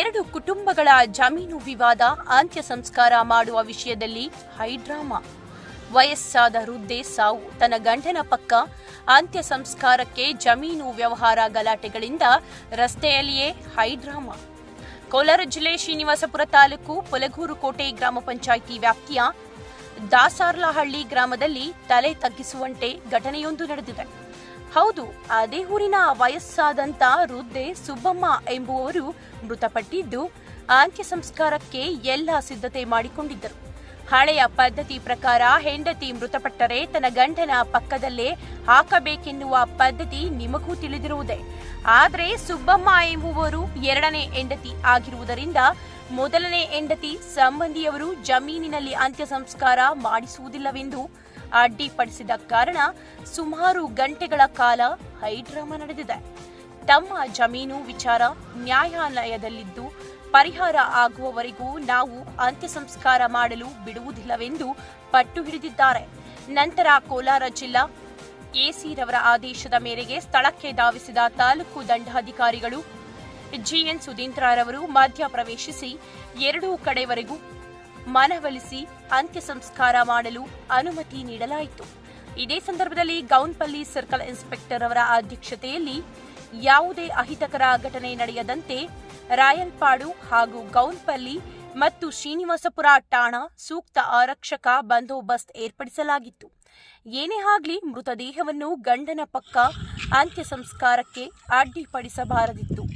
ಎರಡು ಕುಟುಂಬಗಳ ಜಮೀನು ವಿವಾದ, ಅಂತ್ಯ ಸಂಸ್ಕಾರ ಮಾಡುವ ವಿಷಯದಲ್ಲಿ ಹೈಡ್ರಾಮಾ. ವಯಸ್ಸಾದ ವೃದ್ಧೆ ಸಾವು, ತನ್ನ ಗಂಡನ ಪಕ್ಕ ಅಂತ್ಯ ಸಂಸ್ಕಾರಕ್ಕೆ ಜಮೀನು ವ್ಯವಹಾರ ಗಲಾಟೆಗಳಿಂದ ರಸ್ತೆಯಲ್ಲಿಯೇ ಹೈಡ್ರಾಮಾ. ಕೋಲಾರ ಜಿಲ್ಲೆ ಶ್ರೀನಿವಾಸಪುರ ತಾಲೂಕು ಪೊಲಗೂರು ಕೋಟೆ ಗ್ರಾಮ ಪಂಚಾಯಿತಿ ವ್ಯಾಪ್ತಿಯ ದಾಸಾರ್ಲಹಳ್ಳಿ ಗ್ರಾಮದಲ್ಲಿ ತಲೆ ತಗ್ಗಿಸುವಂತೆ ಘಟನೆಯೊಂದು ನಡೆದಿದೆ. ಹೌದು, ಅದೇ ಊರಿನ ವಯಸ್ಸಾದಂತ ವೃದ್ಧೆ ಸುಬ್ಬಮ್ಮ ಎಂಬುವವರು ಮೃತಪಟ್ಟಿದ್ದು, ಅಂತ್ಯ ಸಂಸ್ಕಾರಕ್ಕೆ ಎಲ್ಲ ಸಿದ್ಧತೆ ಮಾಡಿಕೊಂಡಿದ್ದರು. ಹಳೆಯ ಪದ್ಧತಿ ಪ್ರಕಾರ ಹೆಂಡತಿ ಮೃತಪಟ್ಟರೆ ತನ್ನ ಗಂಡನ ಪಕ್ಕದಲ್ಲೇ ಹಾಕಬೇಕೆನ್ನುವ ಪದ್ಧತಿ ನಿಮಗೂ ತಿಳಿದಿರುವುದೇ. ಆದರೆ ಸುಬ್ಬಮ್ಮ ಎಂಬುವರು ಎರಡನೇ ಹೆಂಡತಿ ಆಗಿರುವುದರಿಂದ ಮೊದಲನೇ ಹೆಂಡತಿ ಸಂಬಂಧಿಯವರು ಜಮೀನಿನಲ್ಲಿ ಅಂತ್ಯ ಸಂಸ್ಕಾರ ಮಾಡಿಸುವುದಿಲ್ಲವೆಂದು ಅಡ್ಡಿಪಡಿಸಿದ ಕಾರಣ ಸುಮಾರು ಗಂಟೆಗಳ ಕಾಲ ಹೈಡ್ರಾಮಾ ನಡೆದಿದೆ. ತಮ್ಮ ಜಮೀನು ವಿಚಾರ ನ್ಯಾಯಾಲಯದಲ್ಲಿದ್ದು, ಪರಿಹಾರ ಆಗುವವರೆಗೂ ನಾವು ಅಂತ್ಯ ಸಂಸ್ಕಾರ ಮಾಡಲು ಬಿಡುವುದಿಲ್ಲವೆಂದು ಪಟ್ಟು ಹಿಡಿದಿದ್ದಾರೆ. ನಂತರ ಕೋಲಾರ ಜಿಲ್ಲಾ ಎಸಿರವರ ಆದೇಶದ ಮೇರೆಗೆ ಸ್ಥಳಕ್ಕೆ ಧಾವಿಸಿದ ತಾಲೂಕು ದಂಡಾಧಿಕಾರಿಗಳು, ಜಿಎನ್ ಸುಧೀಂದ್ರರವರು ಮಧ್ಯ ಪ್ರವೇಶಿಸಿ ಎರಡೂ ಕಡೆವರೆಗೂ ಮನವೊಲಿಸಿ ಅಂತ್ಯ ಸಂಸ್ಕಾರ ಮಾಡಲು ಅನುಮತಿ ನೀಡಲಾಯಿತು. ಇದೇ ಸಂದರ್ಭದಲ್ಲಿ ಗೌನ್ಪಲ್ಲಿ ಸರ್ಕಲ್ ಇನ್ಸ್ಪೆಕ್ಟರ್ ಅವರ ಅಧ್ಯಕ್ಷತೆಯಲ್ಲಿ ಯಾವುದೇ ಅಹಿತಕರ ಘಟನೆ ನಡೆಯದಂತೆ ರಾಯಲ್ಪಾಡು ಹಾಗೂ ಗೌನ್ಪಲ್ಲಿ ಮತ್ತು ಶ್ರೀನಿವಾಸಪುರ ಠಾಣಾ ಸೂಕ್ತ ಆರಕ್ಷಕ ಬಂದೋಬಸ್ತ್ ಏರ್ಪಡಿಸಲಾಗಿತ್ತು. ಏನೇ ಆಗಲಿ ಮೃತದೇಹವನ್ನು ಗಂಡನ ಪಕ್ಕ ಅಂತ್ಯ ಸಂಸ್ಕಾರಕ್ಕೆ ಅಡ್ಡಿಪಡಿಸಬಾರದಿತ್ತು.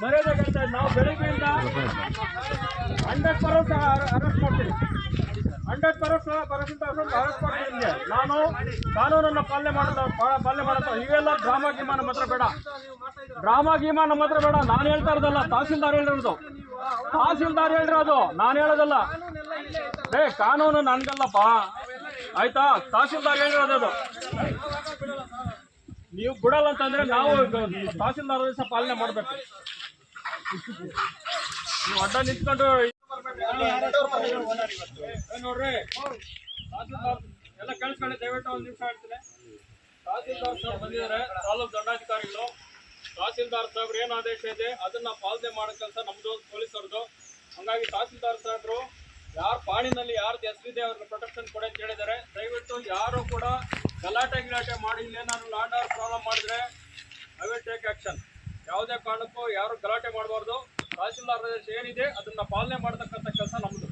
ಮರ್ಯಾದೆಗಂತ ನಾವು ಬೆಳಿಗ್ಗೆಯಿಂದ ಹಂಡ್ರೆಡ್ ಪರ್ಸೆಂಟ್ ಅರೆಸ್ಟ್ ಮಾಡ್ತೀವಿ. ಹಂಡ್ರೆಡ್ ಪರ್ಸೆಂಟ್ ಪರ್ಸೆಂಟ್ ಅರೆಸ್ಟ್ ಮಾಡ್ತೀನಿ ನಿಮಗೆ. ನಾನು ಕಾನೂನನ್ನು ಪಾಲನೆ ಮಾಡಲ್ಲ ಪಾಲನೆ ಮಾಡಲ್ಲ ಇವೆಲ್ಲ ಡ್ರಾಮಾ ಗೀಮಾ ನಮ್ಮ ಹತ್ರ ಬೇಡ. ಡ್ರಾಮಾ ಗೀಮಾ ನಮ್ಮ ಹತ್ರ ಬೇಡ. ನಾನು ಹೇಳ್ತಾ ಇರೋದಲ್ಲ, ತಹಸೀಲ್ದಾರ್ ಹೇಳಿರೋದು ತಹಸೀಲ್ದಾರ್ ಹೇಳಿರೋದು ನಾನು ಹೇಳೋದಲ್ಲ. ಏ, ಕಾನೂನು ನನ್ಗಲ್ಲಪ್ಪ. ಆಯ್ತಾ? ತಹಸೀಲ್ದಾರ್ ಹೇಳಿರೋದು ನೀವು ಬಿಡಲ್ಲ ಅಂತಂದ್ರೆ ನಾವು ತಹಸೀಲ್ದಾರ್ ಆದೇಶ ಪಾಲನೆ ಮಾಡಬೇಕು. ನೀವು ಅಡ್ಡ ನಿಂತ್ಕೊಂಡು ನೋಡ್ರಿ. ತಹಸೀಲ್ದಾರ್ ಎಲ್ಲ ಕೇಳಿಸ್ಕೊಳ್ಳಿ, ದಯವಿಟ್ಟು ಒಂದು ನಿಮಿಷ ಹೇಳ್ತೀನಿ. ತಹಸೀಲ್ದಾರ್ ಸರ್ ಬಂದಿದ್ದಾರೆ, ತಾಲೂಕು ದಂಡಾಧಿಕಾರಿಗಳು. ತಹಸೀಲ್ದಾರ್ ಸಾಹೇಬ್ರು ಏನು ಆದೇಶ ಇದೆ, ಅದನ್ನ ಪಾಲನೆ ಮಾಡೋ ಕೆಲಸ ನಮ್ದು ಪೊಲೀಸರದು ಹಂಗಾಗಿ ತಹಸೀಲ್ದಾರ್ ಸಾಹೇಬ್ರು ಯಾರು ಯಾರ್ದು ಹೆಸರಿದೆ ಅವ್ರಿಗೆ ಪ್ರೊಟೆಕ್ಷನ್ ಕೊಡಿ ಅಂತ ಹೇಳಿದ್ದಾರೆ. ದಯವಿಟ್ಟು ಯಾರು ಕೂಡ ಗಲಾಟೆ ಗಿಲಾಟೆ ಮಾಡಿ ಇಲ್ಲೇನಾದ್ರು ಲಾಂಡ್ ಆರ್ ಪ್ರಾಬ್ಲಮ್ ಮಾಡಿದ್ರೆ ಐ ವಿಲ್ ಟೇಕ್ ಆಕ್ಷನ್ ಯಾವುದೇ ಕಾರಣಕ್ಕೂ ಯಾರು ಗಲಾಟೆ ಮಾಡಬಾರ್ದು. ತಹಸೀಲ್ದಾರ್ ಆದೇಶ ಏನಿದೆ ಅದನ್ನ ಪಾಲನೆ ಮಾಡತಕ್ಕಂಥ ಕೆಲಸ ನಮ್ಮದು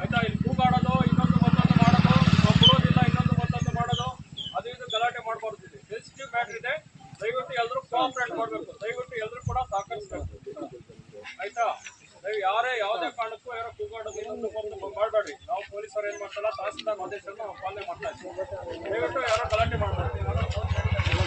ಆಯಿತಾ? ಇಲ್ಲಿ ಕೂಗಾಡೋದು, ಇನ್ನೊಂದು ಮತ್ತೊಂದು ಮಾಡೋದು, ನಾವು ಬಿಡೋದಿಲ್ಲ ಇನ್ನೊಂದು ಮತ್ತೊಂದು ಮಾಡೋದು, ಅದು ಇದು ಗಲಾಟೆ ಮಾಡಬಾರ್ದು. ಇದೆ ಸೆನ್ಸಿಟಿವ್ ಮ್ಯಾಟರ್ ಇದೆ. ದಯವಿಟ್ಟು ಎಲ್ಲರೂ ಕೋಆಪರೇಟ್ ಮಾಡಬೇಕು. ದಯವಿಟ್ಟು ಎಲ್ಲರೂ ಕೂಡ ಸಹಕರಿಸಬೇಕು. ಆಯ್ತಾ? ನೀವು ಯಾರೇ ಯಾವುದೇ ಕಾರಣಕ್ಕೂ ಯಾರೋ ಕೂಗಾಡೋದು ಮಾಡಬೇಡ್ರಿ. ನಾವು ಪೊಲೀಸರು ಏನು ಮಾಡ್ತಲ್ಲ ತಹಸೀಲ್ದಾರ್ ಆದೇಶನ ಪಾಲನೆ ಮಾಡ್ತಾ ಇದ್ದೀವಿ. ದಯವಿಟ್ಟು ಯಾರೋ ಗಲಾಟೆ ಮಾಡಬಾರ್ದು